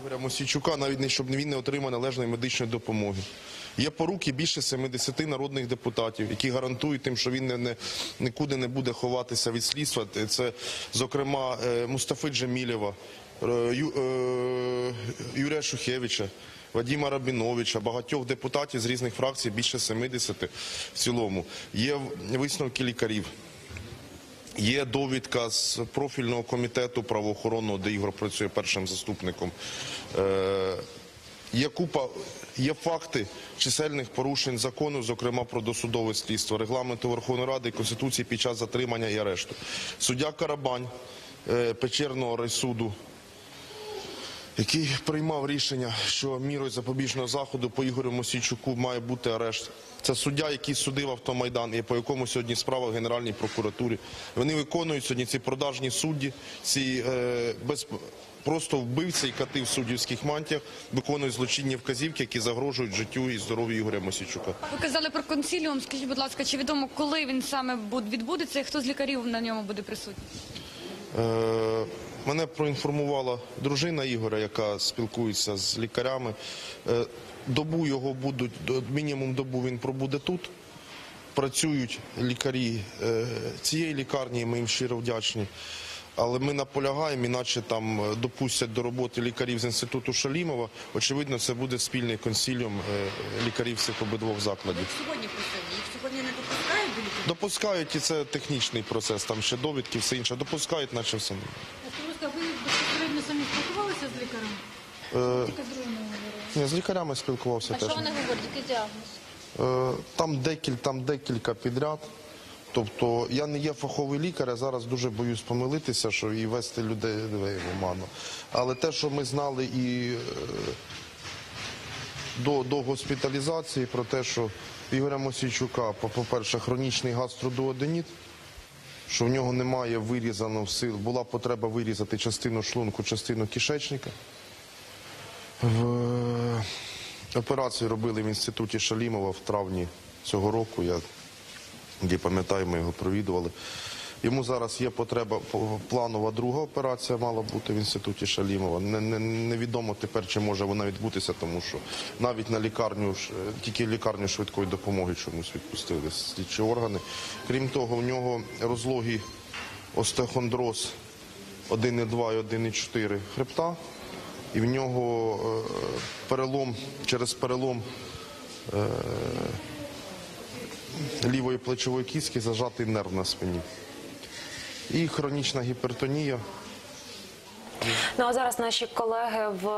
Ігоря Мосійчука, навіть не щоб він не отримав належної медичної допомоги. Є поруки більше 70 народних депутатів, які гарантують тим, що він не, не, нікуди не буде ховатися від слідства. Це, зокрема, е, Мустафи Джемілєва, е, Ю- е, Юрія Шухевича. Вадима Рабіновича, багатьох депутатів з різних фракцій, більше 70 в цілому. Є висновки лікарів. Є довідка з профільного комітету правоохоронного, де Ігор працює першим заступником. Е, Є купа, є факти чисельних порушень закону, зокрема про досудове слідство, регламенту Верховної Ради і Конституції під час затримання і арешту. Суддя Карабань е, Печерного райсуду який приймав рішення, що мірою запобіжного заходу по Ігорю Мосійчуку має бути арешт. Це суддя, який судив автомайдан, і по якому сьогодні справа в Генеральній прокуратурі. Вони виконують сьогодні ці продажні судді, ці е, без просто вбивці і кати в суддівських мантіях виконують злочинні вказівки, які загрожують життю і здоров'ю Ігоря Мосійчука. Ви казали про консіліум. Скажіть, будь ласка, чи відомо, коли він саме відбудеться і хто з лікарів на ньому буде присутній? Е, Мене проінформувала дружина Ігоря, яка спілкується з лікарями. Е, Добу його будуть, мінімум добу він пробуде тут. Працюють лікарі е, цієї лікарні, ми їм щиро вдячні. Але ми наполягаємо, іначе там е, допустять до роботи лікарів з інституту Шалімова. Очевидно, це буде спільний консіліум лікарів цих обидвох закладів. Сьогодні просили. Їх сьогодні не допускають до лікарів? Допускають, і це технічний процес, там ще довідки, все інше. Допускають, наче все. Безпосередньо самі спілкувалися з лікарем? Е, Тільки з другими говорили. Ні, з лікарями спілкувався А теж. що вони говорять? Який діагноз? Е, Там декіль, там декілька підряд. Тобто я не є фаховий лікар, я зараз дуже боюсь помилитися, що і вести людей людей в оману. Але те, що ми знали і е, до, до госпіталізації, про те, що Ігоря Мосійчука, по- по-перше, хронічний гастродуоденіт, що в нього немає вирізано сил, була потреба вирізати частину шлунку, частину кишечника. В- Операцію робили в інституті Шалімова в травні цього року. Я пам'ятаю, ми його провідували. Йому зараз є потреба планова друга операція мала бути в інституті Шалімова. Не, не, невідомо тепер, чи може вона відбутися, тому що навіть на лікарню е, тільки лікарню швидкої допомоги чомусь відпустили слідчі органи. Крім того, в нього розлогий остеохондроз 1,2 і 1,4 хребта. І в нього е, перелом через перелом е, лівої плечової кістки зажатий нерв на спині. І хронічна гіпертонія. Ну а зараз наші колеги в